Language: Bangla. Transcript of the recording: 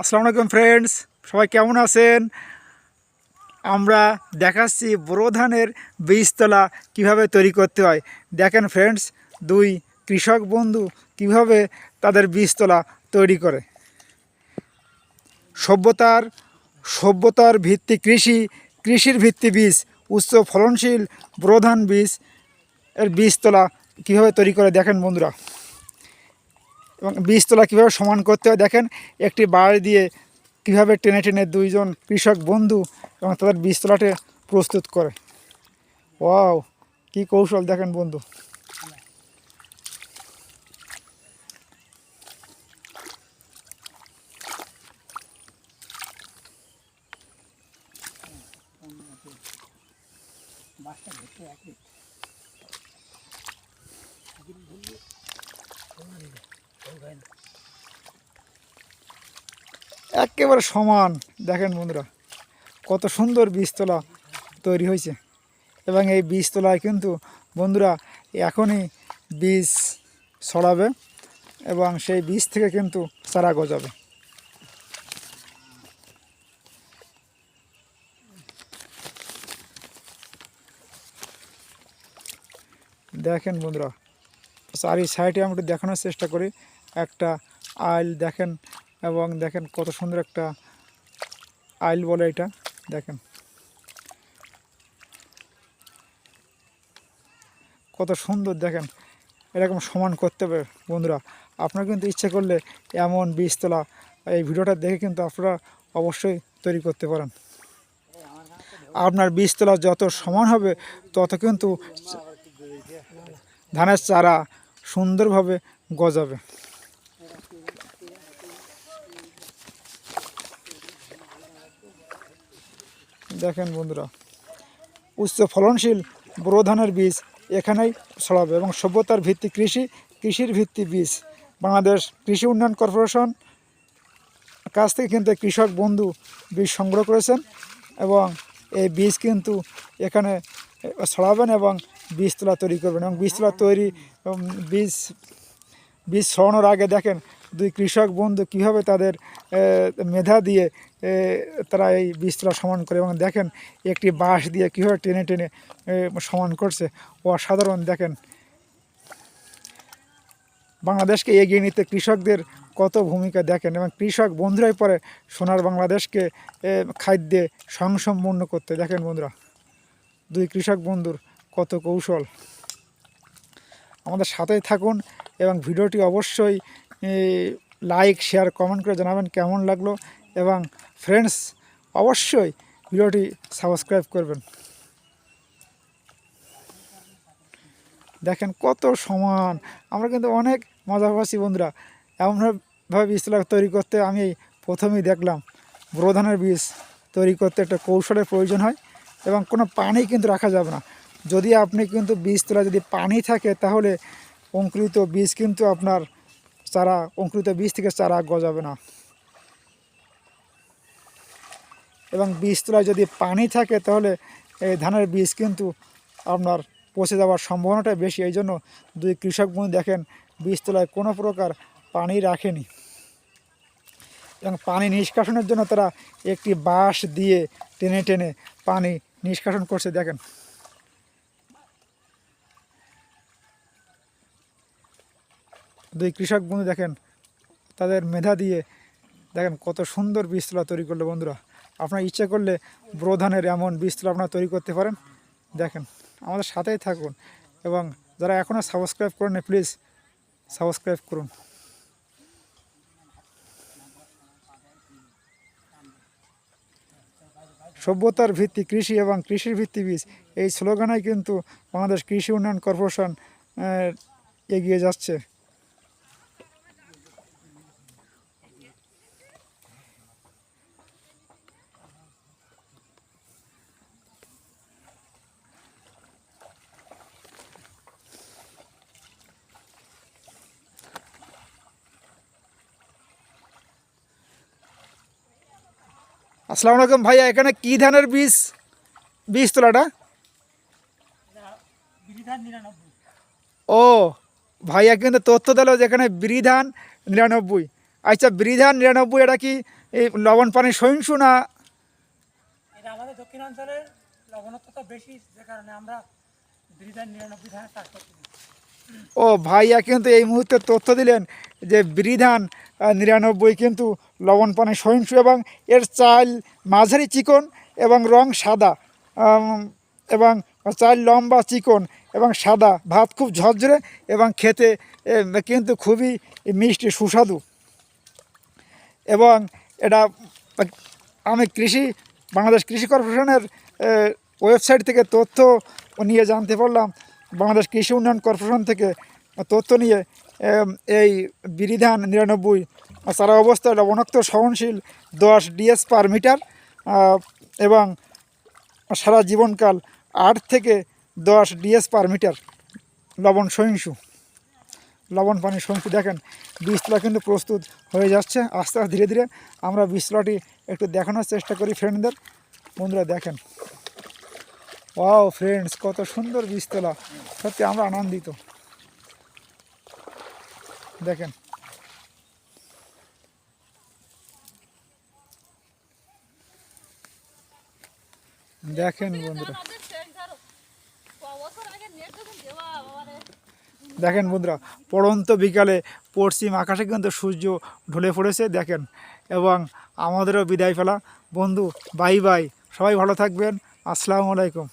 আসসালামু আলাইকুম ফ্রেন্ডস সবাই কেমন আছেন? আমরা দেখাচ্ছি বোরো ধানের বীজতলা কীভাবে তৈরি করতে হয়। দেখেন ফ্রেন্ডস দুই কৃষক বন্ধু কীভাবে তাদের বীজতলা তৈরি করে। সভ্যতার সভ্যতার ভিত্তি কৃষি, কৃষির ভিত্তি বীজ, উচ্চ ফলনশীল বোরো ধান বীজ এর বীজতলা কীভাবে তৈরি করে দেখেন বন্ধুরা। এবং বীজতলা কীভাবে সমান করতে হয় দেখেন, একটি বাড়ি দিয়ে কীভাবে টেনে টেনে দুইজন কৃষক বন্ধু এবং তাদের বীজতলাটে প্রস্তুত করে। ওয়াও, কি কৌশল দেখেন বন্ধু। একেবারে সমান। দেখেন বন্ধুরা, কত সুন্দর বীজতলা তৈরি হয়েছে। এবং এই বীজতলায় কিন্তু বন্ধুরা এখনই বীজ ছড়াবে এবং সেই বীজ থেকে কিন্তু চারা গজাবে। দেখেন বন্ধুরা চারি সাইডে আমরা একটু দেখানোর চেষ্টা করি। একটা আইল দেখেন এবং দেখেন কত সুন্দর একটা আইল বলে এটা, দেখেন। কত সুন্দর দেখেন, এরকম সমান করতে হবে বন্ধুরা। আপনারা কিন্তু ইচ্ছে করলে এমন বীজতলা এই ভিডিওটা দেখে কিন্তু আপনারা অবশ্যই তৈরি করতে পারেন। আপনার বীজতলা যত সমান হবে, তত কিন্তু ধানের চারা সুন্দরভাবে গজাবে। দেখেন বন্ধুরা, উচ্চ ফলনশীল বোরো ধানের বীজ এখানেই ছড়াবে এবং সভ্যতার ভিত্তি কৃষি, কৃষির ভিত্তি বীজ। বাংলাদেশ কৃষি উন্নয়ন কর্পোরেশন কাছ থেকে কিন্তু কৃষক বন্ধু বীজ সংগ্রহ করেছেন এবং এই বীজ কিন্তু এখানে ছড়াবেন এবং বীজতলা তৈরি করবেন এবং বীজতলা তৈরি বীজ বীজ ছড়ানোর আগে দেখেন দুই কৃষক বন্ধু কীভাবে তাদের মেধা দিয়ে তারা এই বীজতলা সমান করে এবং দেখেন একটি বাঁশ দিয়ে কীভাবে টেনে টেনে সমান করছে। অসাধারণ দেখেন। বাংলাদেশকে এগিয়ে নিতে কৃষকদের কত ভূমিকা দেখেন এবং কৃষক বন্ধুরাই পরে সোনার বাংলাদেশকে খাদ্যে সংসম্পন্ন করতে। দেখেন বন্ধুরা, দুই কৃষক বন্ধুর কত কৌশল। আমাদের সাথেই থাকুন এবং ভিডিওটি অবশ্যই লাইক শেয়ার কমেন্ট করে জানাবেন কেমন লাগল এবং ফ্রেন্ডস অবশ্যই ভিডিওটি সাবস্ক্রাইব করবেন। দেখেন কত সমান। আমরা কিন্তু অনেক মজা পাচ্ছি বন্ধুরা। এমনভাবে বীজতলা তৈরি করতে আমি প্রথমেই দেখলাম বোরো বীজ তৈরি করতে একটা কৌশলের প্রয়োজন হয় এবং কোনো পানি কিন্তু রাখা যাবে না। যদি আপনি কিন্তু বীজতলা যদি পানি থাকে, তাহলে অঙ্কুরিত বীজ কিন্তু আপনার চারা, অঙ্কুরিত বীজ থেকে চারা গজাবে না। এবং বীজতলায় যদি পানি থাকে, তাহলে এই ধানের বীজ কিন্তু আপনার পচে যাওয়ার সম্ভাবনাটা বেশি। এই জন্য দুই কৃষক বন্ধু দেখেন বীজতলায় কোনো প্রকার পানি রাখেনি। এবং পানি নিষ্কাশনের জন্য তারা একটি বাঁশ দিয়ে টেনে টেনে পানি নিষ্কাশন করছে। দেখেন দুই কৃষক বন্ধু দেখেন, তাদের মেধা দিয়ে দেখেন কত সুন্দর বীজতলা তৈরি করল বন্ধুরা। আপনার ইচ্ছে করলে ব্রোধানের এমন বীজতলা আপনারা তৈরি করতে পারেন। দেখেন, আমাদের সাথেই থাকুন এবং যারা এখনও সাবস্ক্রাইব করেন প্লিজ সাবস্ক্রাইব করুন। সভ্যতার ভিত্তি, কৃষি এবং কৃষির ভিত্তি বীজ, এই স্লোগানাই কিন্তু বাংলাদেশ কৃষি উন্নয়ন কর্পোরেশন এগিয়ে যাচ্ছে। আসসালামু আলাইকুম ভাইয়া এখানে কি ধানের বীজ? বীজ তোলাটা? ও ভাইয়া কিন্তু তথ্য দিল যে এখানে বিরিধান নিরানব্বই। আচ্ছা বিরিধান নিরানব্বই এটা কি এই লবণ পানি সহিংসু না? আমাদের দক্ষিণাঞ্চলের লবণাক্ততা বেশি যে কারণে আমরা ব্রিদার নিরানব্বই ধানের চাষ করতে ও ভাইয়া কিন্তু এই মুহূর্তে তথ্য দিলেন যে বিধান নিরানব্বই কিন্তু লবণ পানি সহিংসু এবং এর চাল মাঝারি চিকন এবং রং সাদা এবং চাল লম্বা চিকন এবং সাদা। ভাত খুব ঝরঝরে এবং খেতে কিন্তু খুবই মিষ্টি, সুস্বাদু। এবং এটা আমি কৃষি, বাংলাদেশ কৃষি কর্পোরেশনের ওয়েবসাইট থেকে তথ্য নিয়ে জানতে পারলাম। বাংলাদেশ কৃষি উন্নয়ন কর্পোরেশন থেকে তথ্য নিয়ে এই বিরিধান নিরানব্বই সারা অবস্থায় লবণাক্ত সহনশীল দশ ডিএস পার মিটার এবং সারা জীবনকাল আট থেকে দশ ডিএস পার মিটার লবণ সহিংসু। লবণ পানি সহিংসু, দেখেন বীজতলা কিন্তু প্রস্তুত হয়ে যাচ্ছে। আস্তে আস্তে ধীরে ধীরে আমরা বীজতলাটি একটু দেখানোর চেষ্টা করি ফ্রেন্ডদের। বন্ধুরা, দেখেন। ওয়াও, ফ্রেন্ডস, কত সুন্দর বীজতলা সত্যি আমরা আনন্দিত। দেখেন দেখেন বন্ধুরা আমাদের শেষ ধরো ক বছর আগে নেট যখন দেওয়া বন্ধুরা। দেখেন বন্ধুরা পড়ন্ত বিকালে পশ্চিম আকাশে কিন্তু সূর্য ঢলে পড়েছে দেখেন। এবং আমাদেরও বিদায় ফেলা বন্ধু বাই বাই। সবাই ভালো থাকবেন। আসসালামু আলাইকুম।